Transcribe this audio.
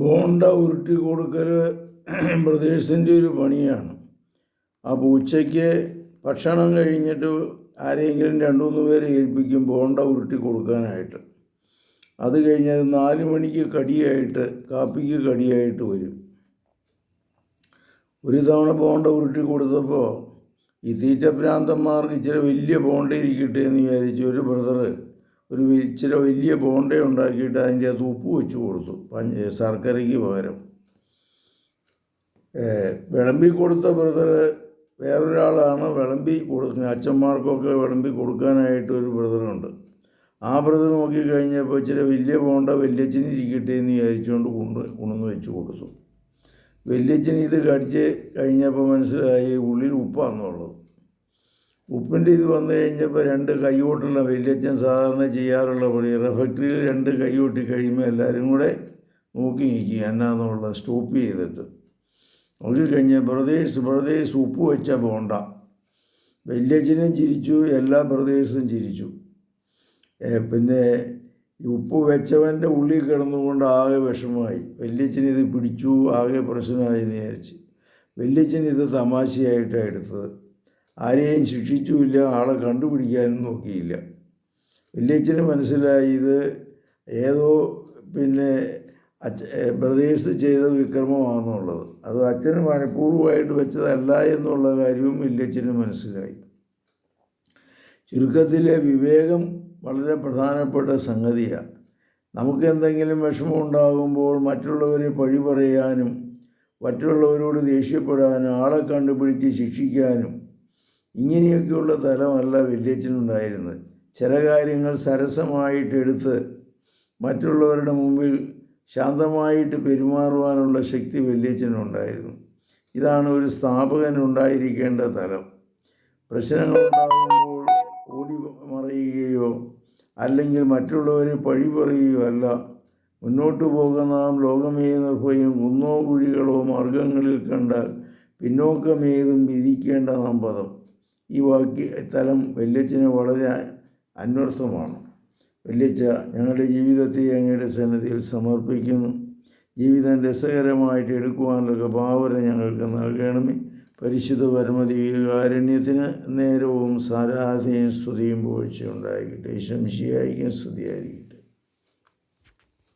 ബോണ്ട ഉരുട്ടി കൊടുക്കൽ ബ്രദേഴ്സിന്റെ ഒരു പണിയാണ്. അപ്പോൾ ഉച്ചയ്ക്ക് ഭക്ഷണം കഴിഞ്ഞിട്ട് ആരെങ്കിലും രണ്ട് മൂന്ന് പേരെ ഏൽപ്പിക്കും ബോണ്ട ഉരുട്ടി കൊടുക്കാനായിട്ട്. അത് കഴിഞ്ഞാൽ നാല് മണിക്ക് കടിയായിട്ട് കാപ്പിക്ക് കടിയായിട്ട് വരും. ഒരു തവണ ബോണ്ട ഉരുട്ടി കൊടുത്തപ്പോൾ ഈ തീറ്റ പ്രാന്തന്മാർക്ക് ഇച്ചിരി വലിയ ബോണ്ട ഇരിക്കട്ടെ എന്ന് വിചാരിച്ച് ഒരു ബ്രദറ് ഒരു ഇച്ചിരി വലിയ ബോണ്ട ഉണ്ടാക്കിയിട്ട് അതിന്റെ അകത്ത് ഉപ്പ് വെച്ച് കൊടുത്തു. പഞ്ച ശർക്കരയ്ക്ക് പകരം. വിളമ്പി കൊടുത്ത ബ്രദർ വേറൊരാളാണ്. വിളമ്പി കൊടുക്കുന്നത് അച്ഛന്മാർക്കൊക്കെ വിളമ്പി കൊടുക്കാനായിട്ട് ഒരു ബ്രദറുണ്ട്. ആ ബ്രദർ നോക്കി കഴിഞ്ഞപ്പോൾ ഇച്ചിരി വലിയ ബോണ്ട വല്യച്ഛന് ഇരിക്കട്ടെ എന്ന് വിചാരിച്ചുകൊണ്ട് കൊണ്ട് കൊണ്ടുവന്ന് വെച്ച് കൊടുത്തു. വല്യച്ഛൻ ഇത് കടിച്ച് കഴിഞ്ഞപ്പോൾ മനസ്സിലായി ഉള്ളിൽ ഉപ്പാന്നുള്ളത് ഉപ്പിന്റെ ഇത് വന്നു കഴിഞ്ഞപ്പോൾ രണ്ട് കൈകൊട്ടുള്ള വല്യച്ഛൻ സാധാരണ ചെയ്യാറുള്ള പണി. റെഫക്ടറിയിൽ രണ്ട് കൈകൊട്ടി കഴിയുമ്പോൾ എല്ലാവരും കൂടെ നോക്കി നിൽക്കുക എന്നാന്നുള്ള സ്റ്റോപ്പ് ചെയ്തിട്ട്. നോക്കി കഴിഞ്ഞാൽ ബ്രദേഴ്സ് ബ്രദേഴ്സ് ഉപ്പ് വെച്ച പോണ്ട വല്യച്ഛനും ചിരിച്ചു എല്ലാ ബ്രദേഴ്സും ചിരിച്ചു. പിന്നെ ഉപ്പ് വെച്ചവന്റെ ഉള്ളിൽ കിടന്നുകൊണ്ട് ആകെ വിഷമമായി. വല്യച്ഛൻ ഇത് പിടിച്ചു ആകെ പ്രശ്നമായി എന്ന് വിചാരിച്ച്. വല്യച്ഛൻ ഇത് തമാശയായിട്ടാണ് എടുത്തത്. ആരെയും ശിക്ഷിച്ചുമില്ല ആളെ കണ്ടുപിടിക്കാനും നോക്കിയില്ല. വല്യച്ഛന് മനസ്സിലായി ഇത് ഏതോ പിന്നെ അച്ഛ ബ്രദേഴ്സ് ചെയ്ത വിക്രമമാണെന്നുള്ളത്. അത് അച്ഛന് മനഃപൂർവമായിട്ട് വെച്ചതല്ല എന്നുള്ള കാര്യവും വല്യച്ഛന് മനസ്സിലായി. ചുരുക്കത്തിലെ വിവേകം വളരെ പ്രധാനപ്പെട്ട സംഗതിയാണ് നമുക്ക് എന്തെങ്കിലും വിഷമം ഉണ്ടാകുമ്പോൾ മറ്റുള്ളവരെ പഴി പറയാനും മറ്റുള്ളവരോട് ദേഷ്യപ്പെടാനും ആളെ കണ്ടുപിടിച്ച് ശിക്ഷിക്കാനും ഇങ്ങനെയൊക്കെയുള്ള തലമല്ല വല്യച്ഛനുണ്ടായിരുന്നത് ചില കാര്യങ്ങൾ സരസമായിട്ടെടുത്ത് മറ്റുള്ളവരുടെ മുമ്പിൽ ശാന്തമായിട്ട് പെരുമാറുവാനുള്ള ശക്തി വല്യച്ഛനുണ്ടായിരുന്നു ഇതാണ് ഒരു സ്ഥാപകൻ ഉണ്ടായിരിക്കേണ്ട തലം. പ്രശ്നങ്ങളുണ്ടാകുമ്പോൾ ഓടി മറിയുകയോ അല്ലെങ്കിൽ മറ്റുള്ളവരെ പഴി പറയുകയോ അല്ല. മുന്നോട്ട് പോകുന്ന നാം ലോകമേ നിർഭയം കുന്നോ കുഴികളോ മാർഗങ്ങളിൽ കണ്ടാൽ പിന്നോക്കമേതും വിധിക്കേണ്ട നാം പദം. ഈ വാക്യ തലം വല്യച്ഛന് വളരെ അന്വർത്ഥമാണ്. വല്യച്ഛ ഞങ്ങളുടെ ജീവിതത്തെ അങ്ങയുടെ സന്നിധിയിൽ സമർപ്പിക്കുന്നു. ജീവിതം രസകരമായിട്ട് എടുക്കുവാനുള്ള ഭാവന ഞങ്ങൾക്ക് നൽകണമേ. പരിശുദ്ധ പരമദീകാരുണ്യത്തിന് നേരവും സാരാധയും സ്തുതിയും പോഴ്ചയുണ്ടായിരിക്കട്ടെ. ശംശിയായിരിക്കും സ്തുതിയായിരിക്കും